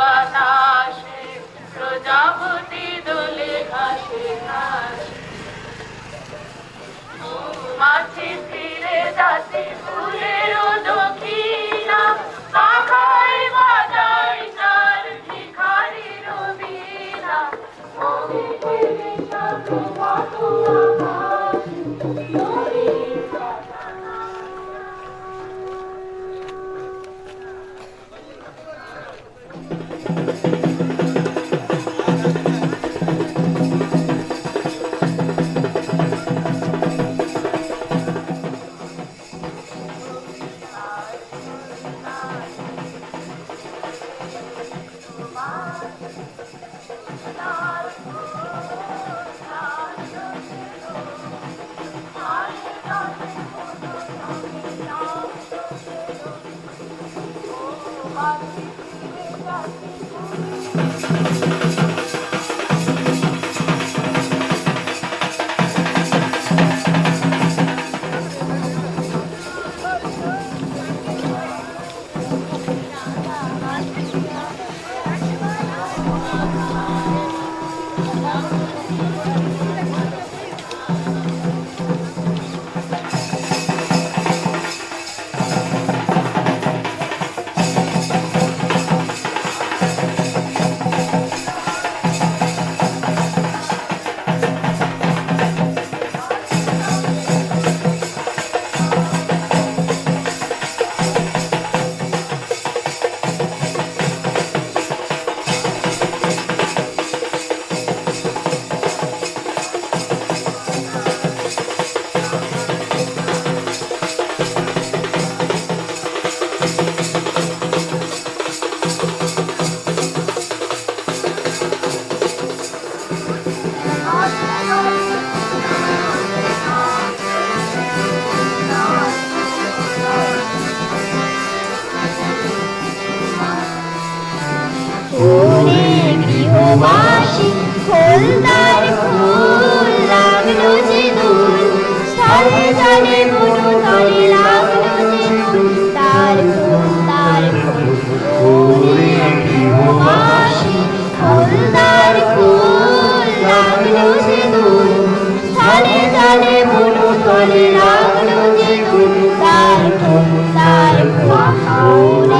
দক্ষিণ গৃহবাসী খোলদার ফুল, লাগল যে দুল স্থলে স্থলে মনু তলে লাগল যে দুল, তার ফুল তার ফুল ওরে গৃহবাসী খোলদার ফুল, লাগল যে দুল স্থলে স্থলে মনু তলে লাগল যে দুল, তার ফুল তার ফুল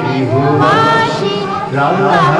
গৃহবাসী রাঙা হাসি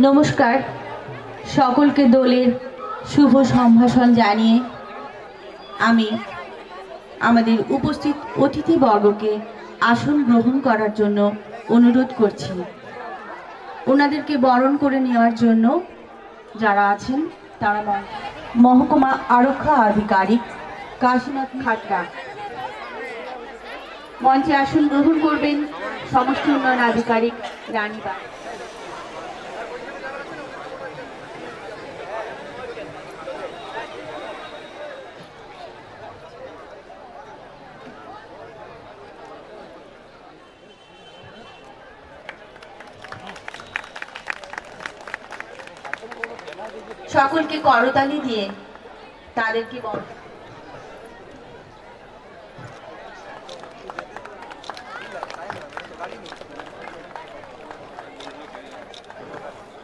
নমস্কার। সকলকে দোলের শুভ সম্ভাষণ জানিয়ে আমি আমাদের উপস্থিত অতিথিবর্গকে আসন গ্রহণ করার জন্য অনুরোধ করছি। ওনাদেরকে বরণ করে নেওয়ার জন্য যারা আছেন, তারা মহ- মহকুমা আরক্ষা আধিকারিক কাশীনাথ খাট্টা মঞ্চে আসন গ্রহণ করবেন সমষ্টি উন্নয়ন আধিকারিক রানীবা সকলকে করতালি দিয়ে তাদেরকে বল।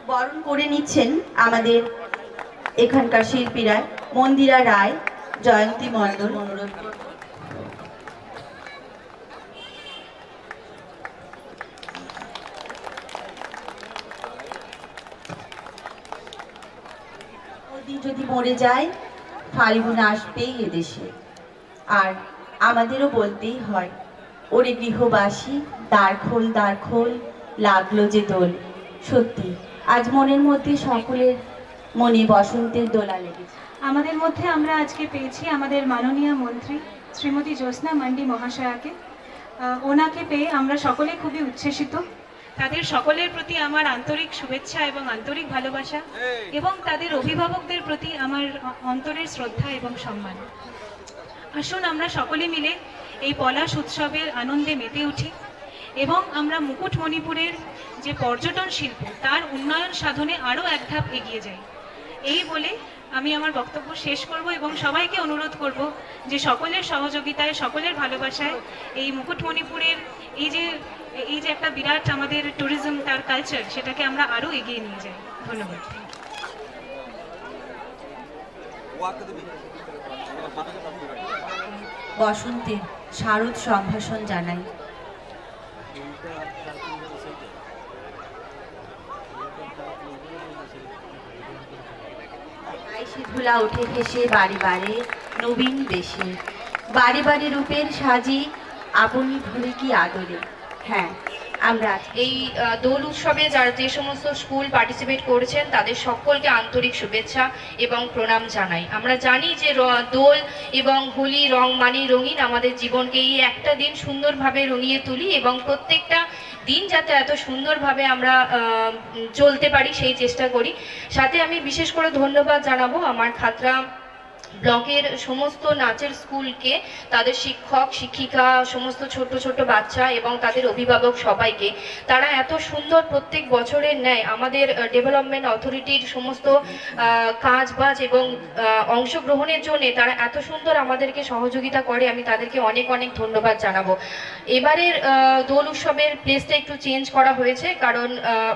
বরণ করে নিচ্ছেন আমাদের এখানকার শিল্পীরা মন্দিরা রায়, জয়ন্তী মণ্ডল। অনুরোধ মরে যায়, ফাল্গুন আসবেই এদেশে। আর আমাদেরও বলতেই হয়, ওরে গৃহবাসী, দ্বার খোল দ্বার খোল, লাগল যে দোল। সত্যি, আজ মনের মধ্যে সকলের মনে বসন্তের দোলা লেগেছে। আমাদের মধ্যে আমরা আজকে পেয়েছি আমাদের মাননীয় মন্ত্রী শ্রীমতী জ্যোৎস্না মান্ডি মহাশয়াকে। ওনাকে পেয়ে আমরা সকলে খুবই উচ্ছ্বসিত। তাদের সকলের প্রতি আমার আন্তরিক শুভেচ্ছা এবং আন্তরিক ভালোবাসা এবং তাদের অভিভাবকদের প্রতি আমার অন্তরের শ্রদ্ধা এবং সম্মান। আসুন আমরা সকলে মিলে এই পলাশ উৎসবের আনন্দে মেতে উঠি এবং আমরা মুকুটমণিপুরের যে পর্যটন শিল্প তার উন্নয়ন সাধনে আরও এক ধাপ এগিয়ে যাই। এই বলে আমি আমার বক্তব্য শেষ করব এবং সবাইকে অনুরোধ করব যে সকলের সহযোগিতায়, সকলের ভালোবাসায় এই মুকুটমণিপুরের এই যে এই যে একটা বিরাট আমাদের ট্যুরিজম তার কালচার সেটাকে আমরা আরও এগিয়ে নিয়ে যাই। ধন্যবাদ। বসন্তের শারদ সম্ভাষণ জানাই। আইসি ধুলা উঠে ভেসে বাড়ি বাড়ি নবীন বেশে বাড়ি বাড়ি রূপের সাজি, আপনি ভুলে কি আদরে? হ্যাঁ আমরা এই দোল উৎসবে যারা যে সমস্ত স্কুল পার্টিসিপেট করেছেন, তাদের সকলকে আন্তরিক শুভেচ্ছা এবং প্রণাম জানাই। আমরা জানি যে দোল এবং হোলি রং মানে রঙিন। আমাদের জীবনকে এই একটা দিন সুন্দরভাবে রঙিয়ে তুলি এবং প্রত্যেকটা দিন যাতে এত সুন্দরভাবে আমরা চলতে পারি, সেই চেষ্টা করি। সাথে আমি বিশেষ করে ধন্যবাদ জানাব আমার খাতরা ব্লকের সমস্ত নাচের স্কুলকে তাদের শিক্ষক, শিক্ষিকা, সমস্ত ছোট ছোট বাচ্চা এবং তাদের অভিভাবক সবাইকে। তারা এত সুন্দর প্রত্যেক বছরের ন্যায় আমাদের ডেভেলপমেন্ট অথরিটির সমস্ত কাজ বাজ এবং অংশগ্রহণের জন্য তারা এত সুন্দর আমাদেরকে সহযোগিতা করে। আমি তাদেরকে অনেক অনেক ধন্যবাদ জানাব। এবারের দোল উৎসবের প্লেসটা একটু চেঞ্জ করা হয়েছে কারণ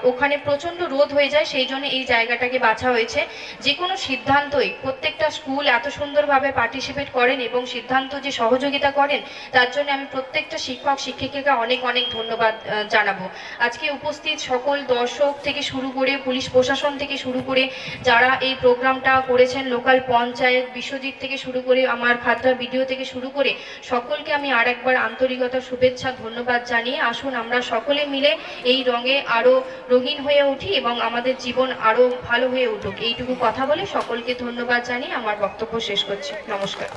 ওখানে প্রচণ্ড রোদ হয়ে যায়, সেই জন্য এই জায়গাটাকে বাছা হয়েছে। যে কোনো সিদ্ধান্তই প্রত্যেকটা স্কুল এত সুন্দরভাবে পার্টিসিপেট করেন এবং সিদ্ধান্ত যে সহযোগিতা করেন, তার জন্য আমি প্রত্যেকটা শিক্ষক, শিক্ষিকাকে অনেক অনেক ধন্যবাদ জানাব। আজকে উপস্থিত সকল দর্শক থেকে শুরু করে পুলিশ প্রশাসন থেকে শুরু করে যারা এই প্রোগ্রামটা করেছেন, লোকাল পঞ্চায়েত, বিশ্বজিৎ থেকে শুরু করে আমার খাতড়া ভিডিও থেকে শুরু করে সকলকে আমি আর একবার আন্তরিকতা শুভেচ্ছা, ধন্যবাদ জানিয়ে আসুন। আমরা সকলে মিলে এই রঙে আরও রঙিন হয়ে উঠি এবং আমাদের জীবন আরও ভালো হয়ে উঠুক। এইটুকু কথা বলে সকলকে ধন্যবাদ জানিয়ে আমার বক্তব্য শেষ করছি। নমস্কার।